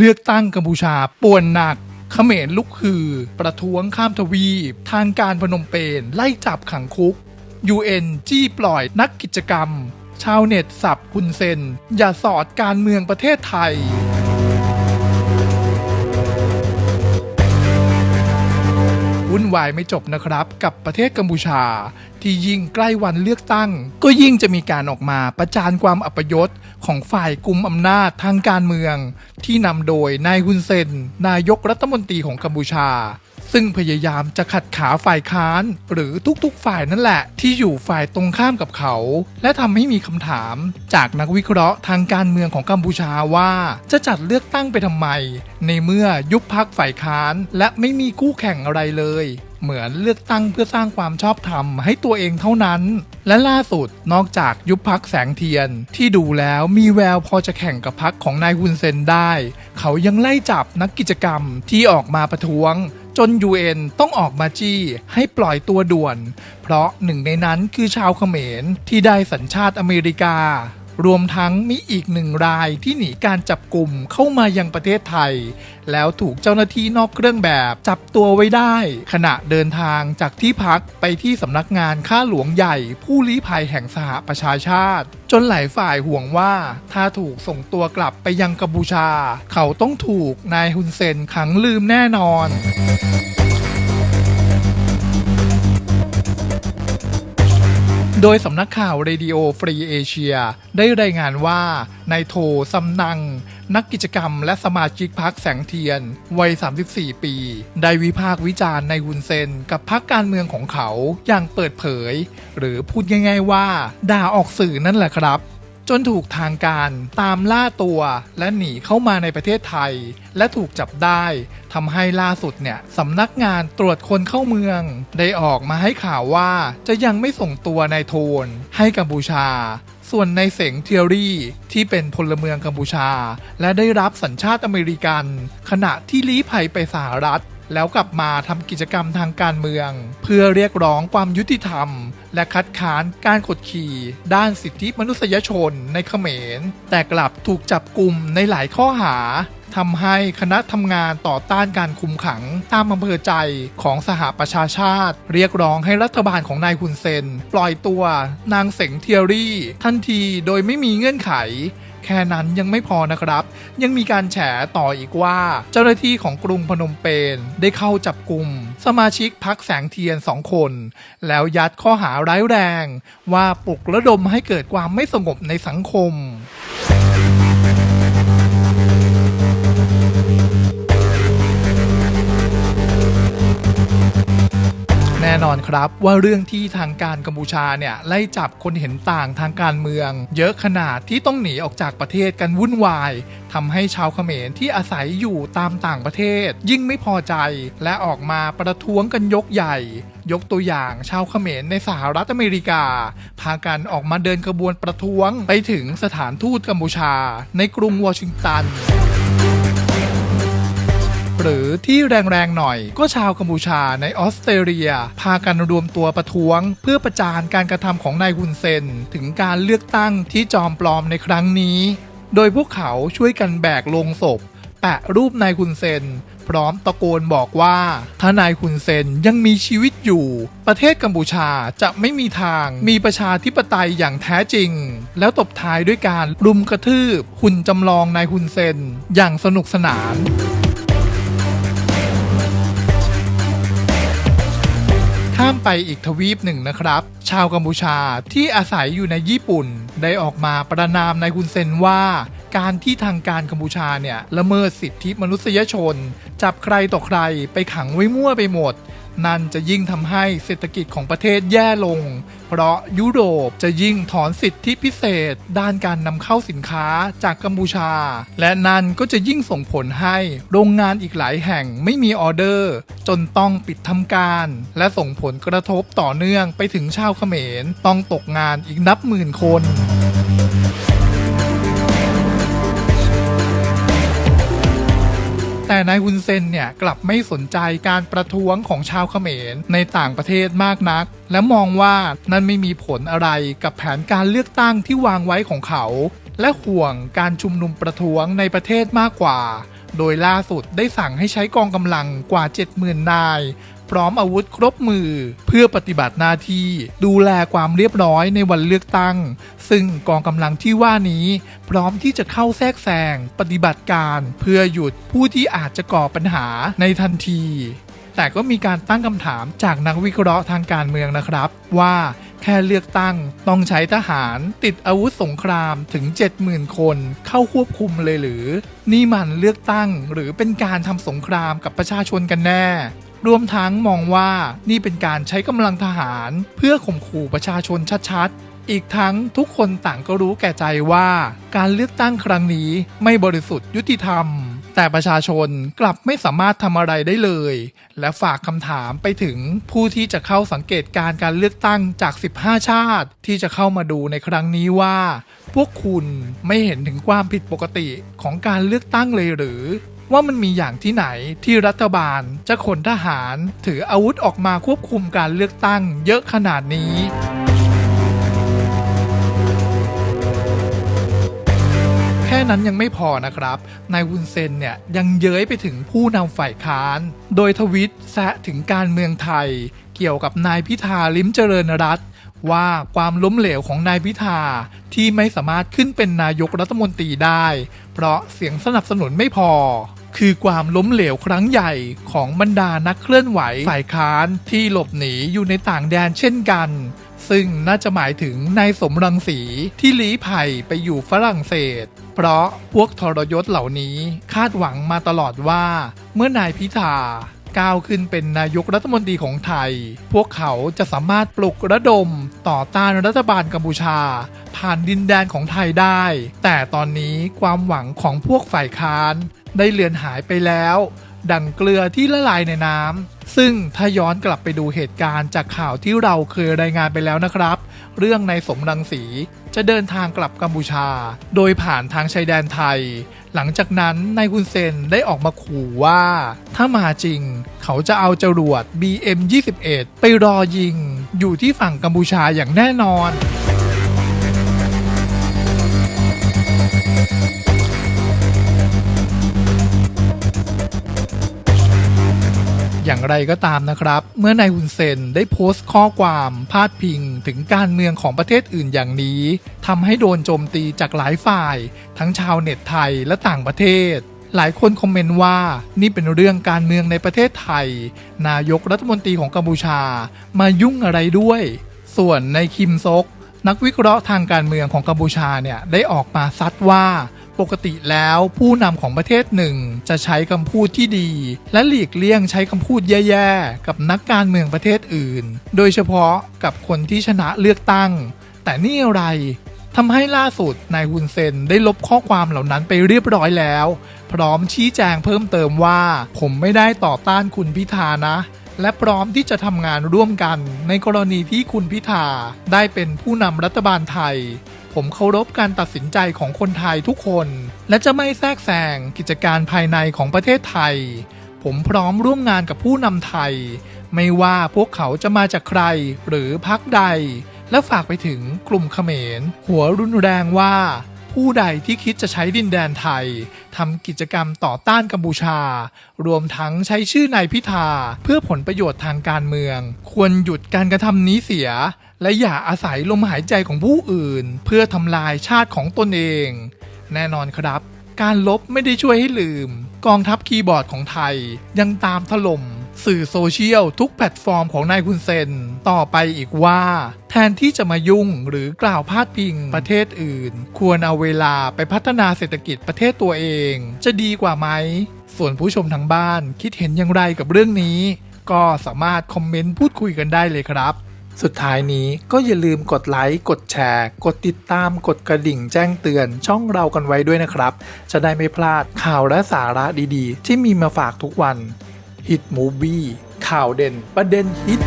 เลือกตั้งกัมพูชาป่วนหนักเขมรลุกฮือ ประท้วงข้ามทวีป ทางการพนมเปญไล่จับขังคุก UN จี้ปล่อยนักกิจกรรม ชาวเน็ตสับคุณเซน อย่าสอดการเมืองประเทศไทย วายไม่จบนะครับ กับประเทศกัมพูชา ที่ยิ่งใกล้วันเลือกตั้ง ก็ยิ่งจะมีการออกมาประจานความอัปยศของฝ่ายกลุ่มอำนาจทางการเมือง ที่นำโดยนายฮุนเซน นายกรัฐมนตรีของกัมพูชา ซึ่งพยายามจะขัดขาฝ่ายค้าน หรือทุกๆฝ่ายนั่นแหละ ที่อยู่ฝ่ายตรงข้ามกับเขา และทำให้มีคำถาม จากนักวิเคราะห์ทางการเมืองของกัมพูชาว่าจะจัดเลือกตั้งไปทำไม ในเมื่อยุบพักฝ่ายค้าน และไม่มีคู่แข่งอะไรเลยเหมือนเลือกตั้งเพื่อสร้างความชอบธรรมให้ตัวเองเท่านั้น และล่าสุดนอกจากยุบพักแสงเทียน ที่ดูแล้วมีแววพอจะแข่งกับพักของนายฮุนเซนได้ เขายังไล่จับนักกิจกรรมที่ออกมาประท้วง จน UN ต้องออกมาจี้ให้ปล่อยตัวด่วน เพราะหนึ่งในนั้นคือชาวเขมรที่ได้สัญชาติอเมริกา รวมทั้งมีอีกหนึ่งรายที่หนีการจับกลุ่มเข้ามายังประเทศไทย แล้วถูกเจ้าหน้าที่นอกเครื่องแบบจับตัวไว้ได้ ขณะเดินทางจากที่พักไปที่สำนักงานข้าหลวงใหญ่ ผู้ลี้ภัยแห่งสหประชาชาติ จนหลายฝ่ายห่วงว่า ถ้าถูกส่งตัวกลับไปยังกัมพูชา เขาต้องถูกนายฮุนเซนขังลืมแน่นอน โดยสำนักข่าวเรดิโอฟรีเอเชียได้รายงานว่านายโทซัมนัง นักกิจกรรมและสมาชิกพักแสงเทียน วัย 34 ปี ได้วิพากษ์วิจารณ์ในายฮุนเซน กับพักการเมืองของเขาอย่างเปิดเผย หรือพูดง่ายๆว่า ด่าออกสื่อนั่นแหละครับ จนถูกทางการตามล่าตัวและหนีเข้ามาในประเทศไทย และถูกจับได้ทำให้ล่าสุดเนี่ยสำนักงานตรวจคนเข้าเมือง ได้ออกมาให้ข่าวว่าจะยังไม่ส่งตัวนายโทนให้กัมพูชา ส่วนในเสงเทียรี่ที่เป็นพลเมืองกัมพูชา และได้รับสัญชาติอเมริกัน ขณะที่ลี้ภัยไปสหรัฐ แล้วกลับมาทำกิจกรรมทางการเมือง เพื่อเรียกร้องความยุติธรรม และคัดค้านการกดขี่ ด้านสิทธิมนุษยชนในเขมร แต่กลับถูกจับกลุ่มในหลายข้อหาทำให้คณะทำงานต่อต้านการคุมขังตามอำเภอใจของสหประชาชาติ เรียกร้องให้รัฐบาลของนายฮุนเซน ปล่อยตัวนางเสงเทียรี่ ทันทีโดยไม่มีเงื่อนไข แค่นั้นยังไม่พอนะครับ ยังมีการแฉต่ออีกว่า เจ้าหน้าที่ของกรุงพนมเปญได้เข้าจับกลุ่ม สมาชิกพักแสงเทียนสองคน แล้วยัดข้อหาร้ายแรง ว่าปลุกระดมให้เกิดความไม่สงบในสังคม น่นอนครับว่าเรื่องที่ทางการกัมพูชาเนี่ยไล่จับคนเห็นต่างทางการเมือง เยอะขนาดที่ต้องหนีออกจากประเทศกันวุ่นวายทำให้ชาวเขมรที่อาศัยอยู่ตามต่างประเทศ ยิ่งไม่พอใจและออกมาประท้วงกันยกใหญ่ ยกตัวอย่างชาวเขมรในสหรัฐอเมริกา พากันออกมาเดินขบวนประท้วงไปถึงสถานทูตกัมพูชา ในกรุงวอชิงตัน อที่แรงๆหน่อย ก็ชาวกัมพูชาในออสเตรเลีย พากันรวมตัวประท้วง เพื่อประจานการกระทำของนายฮุนเซน ถึงการเลือกตั้งที่จอมปลอมในครั้งนี้ โดยพวกเขาช่วยกันแบกลงศพ แปะรูปนายฮุนเซนพร้อมตะโกนบอกว่า ถ้านายฮุนเซนยังมีชีวิตอยู่ ประเทศกัมพูชาจะไม่มีทางมีประชาธิปไตยอย่างแท้จริง แล้วตบท้ายด้วยการรุมกระทืบหุ่นจำลองนายฮุนเซน อย่างสนุกสนาน ไปอีกทวีปหนึ่งนะครับ ชาวกัมพูชาที่อาศัยอยู่ในญี่ปุ่น ได้ออกมาประนามนายคุนเซนว่าการที่ทางการกัมพูชาเนี่ยละเมิดสิทธิมนุษยชน จับใครต่อใครไปขังไว้มั่วไปหมด นั่นจะยิ่งทำให้เศรษฐกิจของประเทศแย่ลง เพราะยุโรปจะยิ่งถอนสิทธิพิเศษ ด้านการนำเข้าสินค้าจากกัมพูชา และนั่นก็จะยิ่งส่งผลให้โรงงานอีกหลายแห่งไม่มีออเดอร์ จนต้องปิดทำการ และส่งผลกระทบต่อเนื่องไปถึงชาวเขมร ต้องตกงานอีกนับหมื่นคน แต่นายฮุนเซนเนี่ยกลับไม่สนใจการประท้วงของชาวเขมรในต่างประเทศมากนัก และมองว่านั่นไม่มีผลอะไรกับแผนการเลือกตั้งที่วางไว้ของเขา และห่วงการชุมนุมประท้วงในประเทศมากกว่า โดยล่าสุดได้สั่งให้ใช้กองกำลังกว่า 70,000 นาย พร้อมอาวุธครบมือ เพื่อปฏิบัติหน้าที่ดูแลความเรียบร้อยในวันเลือกตั้ง ซึ่งกองกำลังที่ว่านี้ พร้อมที่จะเข้าแทรกแซงปฏิบัติการเพื่อหยุดผู้ที่อาจจะก่อปัญหาในทันทีแต่ก็มีการตั้งคำถามจากนักวิเคราะห์ทางการเมืองนะครับ ว่าแค่เลือกตั้งต้องใช้ทหารติดอาวุธสงครามถึง 70,000 คนเข้าควบคุมเลยหรือ นี่มันเลือกตั้งหรือเป็นการทำสงครามกับประชาชนกันแน่ รวมทั้งมองว่านี่เป็นการใช้กำลังทหาร เพื่อข่มขู่ประชาชนชัดๆ อีกทั้งทุกคนต่างก็รู้แก่ใจว่า การเลือกตั้งครั้งนี้ไม่บริสุทธิ์ยุติธรรม แต่ประชาชนกลับไม่สามารถทำอะไรได้เลย และฝากคำถามไปถึงผู้ที่จะเข้าสังเกตการการเลือกตั้งจาก 15 ชาติ ที่จะเข้ามาดูในครั้งนี้ว่า พวกคุณไม่เห็นถึงความผิดปกติของการเลือกตั้งเลยหรือ ว่ามันมีอย่างที่ไหนที่รัฐบาลจะขนทหาร ถืออาวุธออกมาควบคุมการเลือกตั้งเยอะขนาดนี้แค่นั้นยังไม่พอนะครับ นายวุนเซนเนี่ยยังเย้ยไปถึงผู้นำฝ่ายค้าน โดยทวิตแซะถึงการเมืองไทย เกี่ยวกับนายพิธาลิ้มเจริญรัตว่าความล้มเหลวของนายพิธาที่ไม่สามารถขึ้นเป็นนายกรัฐมนตรีได้ เพราะเสียงสนับสนุนไม่พอ คือความล้มเหลวครั้งใหญ่ของบรรดานักเคลื่อนไหวฝ่ายค้านที่หลบหนีอยู่ในต่างแดนเช่นกัน ซึ่งน่าจะหมายถึงนายสมรังสีที่ลี้ภัยไปอยู่ฝรั่งเศส เพราะพวกทรยศเหล่านี้คาดหวังมาตลอดว่า เมื่อนายพิธา ก้าวขึ้นเป็นนายกรัฐมนตรีของไทย พวกเขาจะสามารถปลุกระดมต่อต้านรัฐบาลกัมพูชา ผ่านดินแดนของไทยได้ แต่ตอนนี้ความหวังของพวกฝ่ายค้านได้เลือนหายไปแล้ว ดังเกลือที่ละลายในน้ำซึ่งถ้าย้อนกลับไปดูเหตุการณ์จากข่าวที่เราเคยรายงานไปแล้วนะครับ เรื่องในสมรังสีจะเดินทางกลับกัมพูชา โดยผ่านทางชายแดนไทย หลังจากนั้นนายฮุนเซนได้ออกมาขู่ว่า ถ้ามาจริง เขาจะเอาจรวด BM21 ไปรอยิง อยู่ที่ฝั่งกัมพูชาอย่างแน่นอน อย่างไรก็ตามนะครับ เมื่อนายฮุนเซนได้โพสต์ข้อความพาดพิงถึงการเมืองของประเทศอื่นอย่างนี้ทำให้โดนโจมตีจากหลายฝ่าย ทั้งชาวเน็ตไทยและต่างประเทศหลายคนคอมเมนต์ว่านี่เป็นเรื่องการเมืองในประเทศไทย นายกรัฐมนตรีของกัมพูชา มายุ่งอะไรด้วย ส่วนในคิมซก นักวิเคราะห์ทางการเมืองของกัมพูชาเนี่ยได้ออกมาซัดว่า ปกติแล้วผู้นำของประเทศหนึ่งจะใช้คำพูดที่ดี และหลีกเลี่ยงใช้คำพูดแย่ๆ กับนักการเมืองประเทศอื่น โดยเฉพาะกับคนที่ชนะเลือกตั้ง แต่นี่อะไรทำให้ล่าสุดนายฮุนเซนได้ลบข้อความเหล่านั้นไปเรียบร้อยแล้ว พร้อมชี้แจงเพิ่มเติมว่า ผมไม่ได้ต่อต้านคุณพิธานะ และพร้อมที่จะทำงานร่วมกันในกรณีที่คุณพิธาได้เป็นผู้นำรัฐบาลไทย ผมเคารพการตัดสินใจของคนไทยทุกคน และจะไม่แทรกแซงกิจการภายในของประเทศไทย ผมพร้อมร่วมงานกับผู้นำไทย ไม่ว่าพวกเขาจะมาจากใครหรือพักใด และฝากไปถึงกลุ่มเขมร หัวรุนแรงว่า ผู้ใดที่คิดจะใช้ดินแดนไทยทำกิจกรรมต่อต้านกัมพูชา รวมทั้งใช้ชื่อนายพิธา เพื่อผลประโยชน์ทางการเมือง ควรหยุดการกระทำนี้เสีย และอย่าอาศัยลมหายใจของผู้อื่น เพื่อทำลายชาติของตนเอง แน่นอนครับ การลบไม่ได้ช่วยให้ลืม กองทัพคีย์บอร์ดของไทยยังตามถล่ม สื่อโซเชียลทุกแพลตฟอร์มของนายคุณเซน ต่อไปอีกว่า แทนที่จะมายุ่งหรือกล่าวพาดพิงประเทศอื่น ควรเอาเวลาไปพัฒนาเศรษฐกิจประเทศตัวเอง จะดีกว่าไหม ส่วนผู้ชมทางบ้านคิดเห็นอย่างไรกับเรื่องนี้ ก็สามารถคอมเมนต์พูดคุยกันได้เลยครับสุดท้ายนี้ก็อย่าลืมกดไลค์ กดแชร์ กดติดตาม กดกระดิ่งแจ้งเตือนช่องเรากันไว้ด้วยนะครับ จะได้ไม่พลาดข่าวและสาระดีๆ ที่มีมาฝากทุกวัน ฮิตมูบี้ข่าวเด่น ประเด็นฮิต